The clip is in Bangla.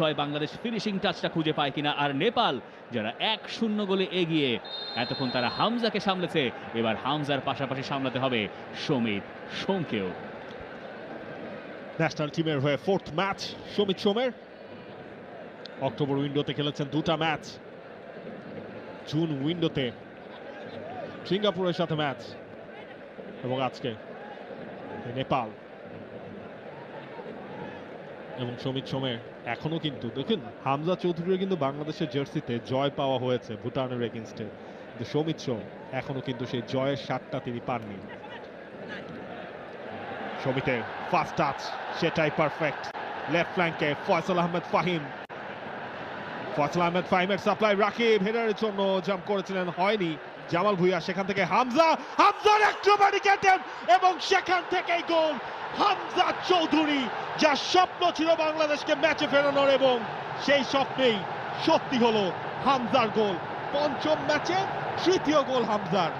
বিস্ময় বাংলাদেশ ফিনিশিং টাচটা খুঁজে পায় কিনা আর নেপাল, যারা এক শূন্য গোলে এগিয়ে এতক্ষণ তারা হামজাকে সামলেছে। এবার হামজার পাশাপাশি সামলাতে হবে সমিত সোমকেও। ন্যাশনাল টিমের হয়ে ফোর্থ ম্যাচ সমিত সোমের। অক্টোবর উইন্ডোতে খেলেছেন দুটা ম্যাচ জুন উইন্ডোতে সিঙ্গাপুরের সাথে ম্যাচ এবং আজকে নেপাল। এবং সমিত সময়ে এখনও কিন্তু, দেখুন, হামজা চৌধুরীর কিন্তু বাংলাদেশের জার্সিতে জয় পাওয়া হয়েছে ভুটানের এগেনস্টে কিন্তু সমিত সোম এখনও কিন্তু সেই জয়ের স্বাদটা তিনি পাননি। সমিতের ফার্স্ট টাচ সেটাই পারফেক্ট লেফট ফ্ল্যাঙ্কে ফয়সাল আহমেদ ফাহিম ফয়সাল আহমেদ ফাইমের সাপ্লাই রাকিব হেডারের জন্য জাম্প করেছিলেন, হয়নি। জামাল ভুইয়া সেখান থেকে হামজা, হামজার অ্যাক্রোবাটিক কেটেন এবং সেখান থেকেই গোল হামজা চৌধুরী, যার স্বপ্ন ছিল বাংলাদেশকে ম্যাচে ফেরানোর এবং সেই স্বপ্নেই সত্যি হলো হামজার গোল। পঞ্চম ম্যাচে তৃতীয় গোল হামজার।